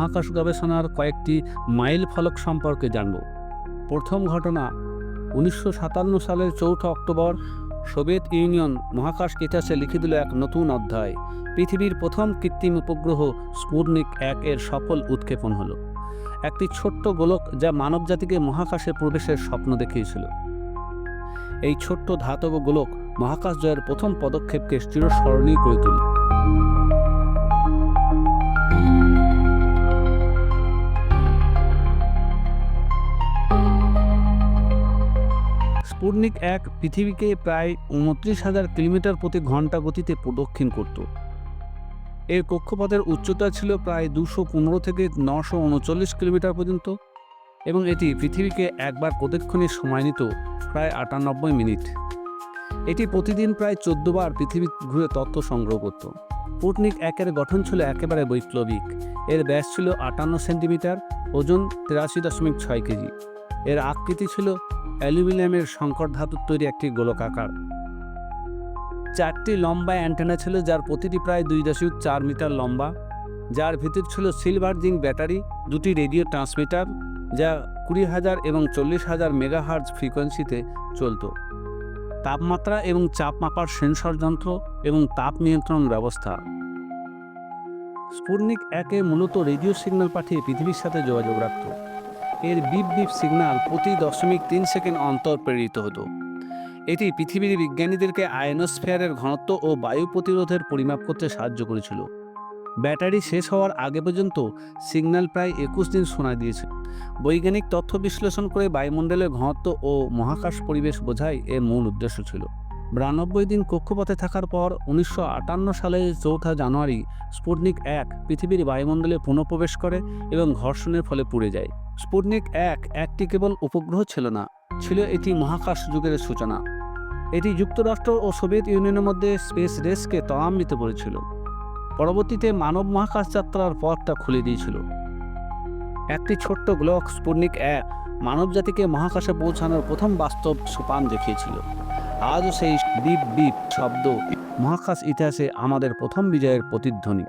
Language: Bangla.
মহাকাশ গবেষণার কয়েকটি মাইল ফলক সম্পর্কে জানব। প্রথম ঘটনা, উনিশশো সাতান্ন সালের চৌঠা অক্টোবর, সোভিয়েত ইউনিয়ন মহাকাশ ইতিহাসে লিখে দিল এক নতুন অধ্যায়, পৃথিবীর প্রথম কৃত্রিম উপগ্রহ স্পুটনিক এক এর সফল উৎক্ষেপণ হলো। একটি ছোট্ট গোলক যা মানবজাতিকে মহাকাশে প্রবেশের স্বপ্ন দেখিয়েছিল। এই ছোট্ট ধাতব গোলক মহাকাশ জয়ের প্রথম পদক্ষেপকে চিরস্মরণীয় করে তুলল। স্পুটনিক এক পৃথিবীকে প্রায় উনত্রিশ হাজার কিলোমিটার প্রতি ঘণ্টা গতিতে প্রদক্ষিণ করত। এর কক্ষপথের উচ্চতা ছিল প্রায় দুশো পনেরো থেকে নশো উনচল্লিশ কিলোমিটার পর্যন্ত এবং এটি পৃথিবীকে একবার প্রদক্ষিণে সময় নিত প্রায় আটানব্বই মিনিট। এটি প্রতিদিন প্রায় চোদ্দ বার পৃথিবী ঘুরে তথ্য সংগ্রহ করত। স্পুটনিক একের গঠন ছিল একেবারে বৈপ্লবিক। এর ব্যাস ছিল আটান্ন সেন্টিমিটার, ওজন তিরাশি দশমিক ছয় কেজি। এর আকৃতি ছিল অ্যালুমিনিয়ামের সংকর ধাতুর তৈরি একটি গোলকাকার। চারটি লম্বা অ্যান্টেনা ছিল, যার প্রতিটি প্রায় দুই দশমিক চার মিটার লম্বা। যার ভিতর ছিল সিলভার জিঙ্ক ব্যাটারি, দুটি রেডিও ট্রান্সমিটার, যা কুড়ি হাজার এবং চল্লিশ হাজার মেগাহার্জ ফ্রিকোয়েন্সিতে চলত। তাপমাত্রা এবং চাপ মাপার সেন্সর যন্ত্র এবং তাপ নিয়ন্ত্রণ ব্যবস্থা। স্পুটনিক একে মূলত রেডিও সিগন্যাল পাঠিয়ে পৃথিবীর সাথে যোগাযোগ রাখত। এর বিপ বিপ সিগন্যাল প্রতি দশমিক তিন সেকেন্ড অন্তর প্রেরিত হতো। এটি পৃথিবীর বিজ্ঞানীদেরকে আয়নোস্ফিয়ারের ঘনত্ব ও বায়ু প্রতিরোধের পরিমাপ করতে সাহায্য করেছিল। ব্যাটারি শেষ হওয়ার আগে পর্যন্ত সিগন্যাল প্রায় একুশ দিন শোনা দিয়েছে। বৈজ্ঞানিক তথ্য বিশ্লেষণ করে বায়ুমণ্ডলের ঘনত্ব ও মহাকাশ পরিবেশ বোঝাই এর মূল উদ্দেশ্য ছিল। বিরানব্বই দিন কক্ষপথে থাকার পর উনিশশো সালের চৌঠা জানুয়ারি স্পুটনিক এক পৃথিবীর বায়ুমণ্ডলে পুনঃপ্রবেশ করে এবং ঘর্ষণের ফলে পুড়ে যায়। স্পুটনিক এক একটি কেবল উপগ্রহ ছিল না, ছিল এটি মহাকাশ যুগের সূচনা। এটি যুক্তরাষ্ট্র ও সোভিয়েত ইউনিয়নের মধ্যে স্পেস রেসকে ত্বরান্বিত করেছিল। পরবর্তীতে মানব মহাকাশ যাত্রার পথটা খুলে দিয়েছিল। একটি ছোট্ট গ্লক স্পুটনিক এক মানবজাতিকে মহাকাশে পৌঁছানোর প্রথম বাস্তব সোপান দেখিয়েছিল। আজও সেই বিপ বিপ শব্দ মহাকাশ ইতিহাসে আমাদের প্রথম বিজয়ের প্রতিধ্বনি।